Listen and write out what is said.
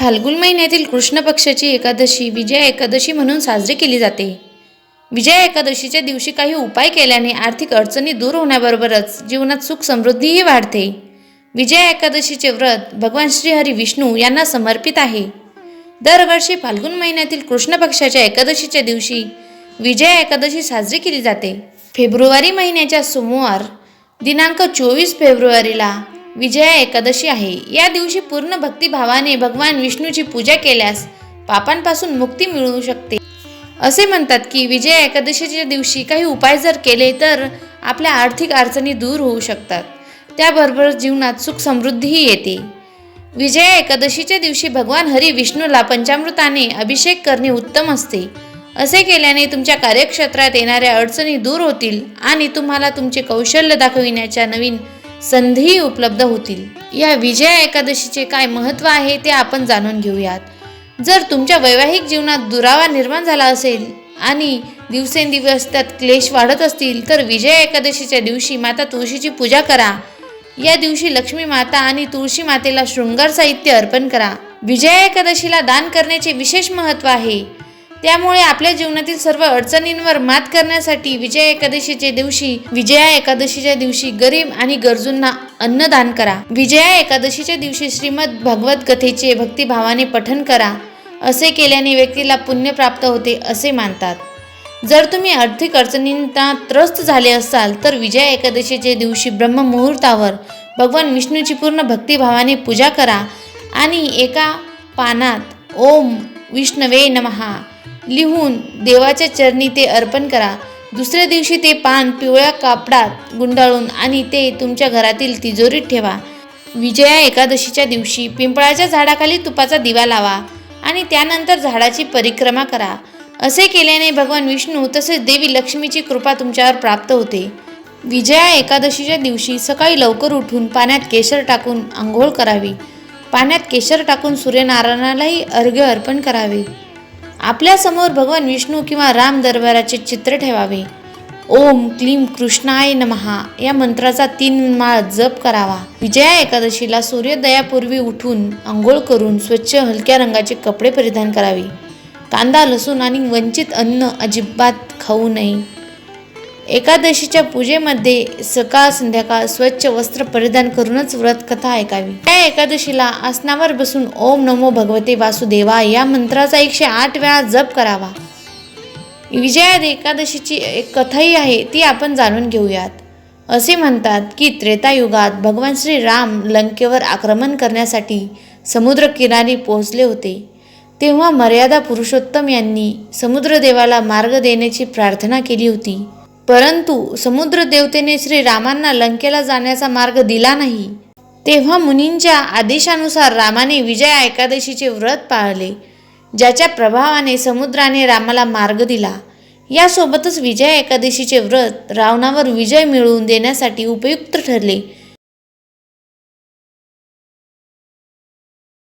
फाल्गुन महिन्यातील कृष्ण पक्षाची एकादशी विजया एकादशी म्हणून साजरी केली जाते. विजया एकादशीच्या दिवशी काही उपाय केल्याने आर्थिक अडचणी दूर होण्याबरोबरच जीवनात सुख समृद्धीही वाढते. विजया एकादशीचे व्रत भगवान श्रीहरी विष्णू यांना समर्पित आहे. दरवर्षी फाल्गुन महिन्यातील कृष्ण पक्षाच्या एकादशीच्या दिवशी विजया एकादशी साजरी केली जाते. फेब्रुवारी महिन्याच्या सोमवार दिनांक चोवीस फेब्रुवारीला विजया एकादशी आहे. या दिवशी पूर्ण भक्तिभावाने भगवान विष्णूची पूजा केल्यास पापांपासून मुक्ती मिळू शकते. असे म्हणतात की विजया एकादशीच्या दिवशी काही उपाय जर केले तर आपल्या आर्थिक अडचणी दूर होऊ शकतात. त्याबरोबर जीवनात सुख समृद्धीही येते. विजया एकादशीच्या दिवशी भगवान हरी विष्णूला पंचामृताने अभिषेक करणे उत्तम असते. असे केल्याने तुमच्या कार्यक्षेत्रात येणाऱ्या अडचणी दूर होतील आणि तुम्हाला तुमचे कौशल्य दाखविण्याच्या नवीन संधीही उपलब्ध होतील. या विजया एकादशीचे काय महत्त्व आहे ते आपण जाणून घेऊयात. जर तुमच्या वैवाहिक जीवनात दुरावा निर्माण झाला असेल आणि दिवसेंदिवस त्यात क्लेश वाढत असतील तर विजया एकादशीच्या दिवशी माता तुळशीची पूजा करा. या दिवशी लक्ष्मी माता आणि तुळशी मातेला शृंगार साहित्य अर्पण करा. विजया एकादशीला दान करण्याचे विशेष महत्त्व आहे. त्यामुळे आपल्या जीवनातील सर्व अडचणींवर मात करण्यासाठी विजया एकादशीच्या दिवशी विजया एकादशीच्या दिवशी गरीब आणि गरजूंना अन्नदान करा. विजया एकादशीच्या दिवशी श्रीमद भगवत कथेचे भक्तिभावाने पठन करा. असे केल्याने व्यक्तीला पुण्य प्राप्त होते असे मानतात. जर तुम्ही आर्थिक अडचणींना त्रस्त झाले असाल तर विजया एकादशीच्या दिवशी ब्रह्ममुहूर्तावर भगवान विष्णूची पूर्ण भक्तिभावाने पूजा करा आणि एका पानात ओम विष्णवे नमहा. लिहून देवाच्या चरणी ते अर्पण करा. दुसऱ्या दिवशी ते पान पिवळ्या कापडात गुंडाळून आणि ते तुमच्या घरातील तिजोरीत ठेवा. विजया एकादशीच्या दिवशी पिंपळाच्या झाडाखाली तुपाचा दिवा लावा आणि त्यानंतर झाडाची परिक्रमा करा. असे केल्याने भगवान विष्णू तसेच देवी लक्ष्मीची कृपा तुमच्यावर प्राप्त होते. विजया एकादशीच्या दिवशी सकाळी लवकर उठून पाण्यात केशर टाकून आंघोळ करावी. पाण्यात केशर टाकून सूर्यनारायणालाही अर्घ्य अर्पण करावे. आपल्यासमोर भगवान विष्णू किंवा राम दरबाराचे चित्र ठेवावे. ओम क्लीम कृष्णाय नमहा या मंत्राचा तीन माळ जप करावा. विजया एकादशीला सूर्योदयापूर्वी उठून आंघोळ करून स्वच्छ हलक्या रंगाचे कपडे परिधान करावे. कांदा लसूण आणि वंचित अन्न अजिबात खाऊ नये. एकादशीच्या पूजेमध्ये सकाळ संध्याकाळ स्वच्छ वस्त्र परिधान करूनच व्रत कथा ऐकावी. त्या एकादशीला आसनावर बसून ओम नमो भगवते वासुदेवा या मंत्राचा एकशे आठ वेळा जप करावा. विजया एकादशीची एक कथाही आहे ती आपण जाणून घेऊयात. असे म्हणतात की त्रेतायुगात भगवान श्री राम लंकेवर आक्रमण करण्यासाठी समुद्रकिनारी पोहोचले होते. तेव्हा मर्यादा पुरुषोत्तम यांनी समुद्रदेवाला मार्ग देण्याची प्रार्थना केली होती. परंतु समुद्र देवतेने श्री रामांना लंकेला जाण्याचा मार्ग दिला नाही. तेव्हा मुनींच्या आदेशानुसार रामाने विजया एकादशीचे व्रत पाळले ज्याच्या प्रभावाने समुद्राने रामाला मार्ग दिला. यासोबतच विजया एकादशीचे व्रत रावणावर विजय मिळवून देण्यासाठी उपयुक्त ठरले.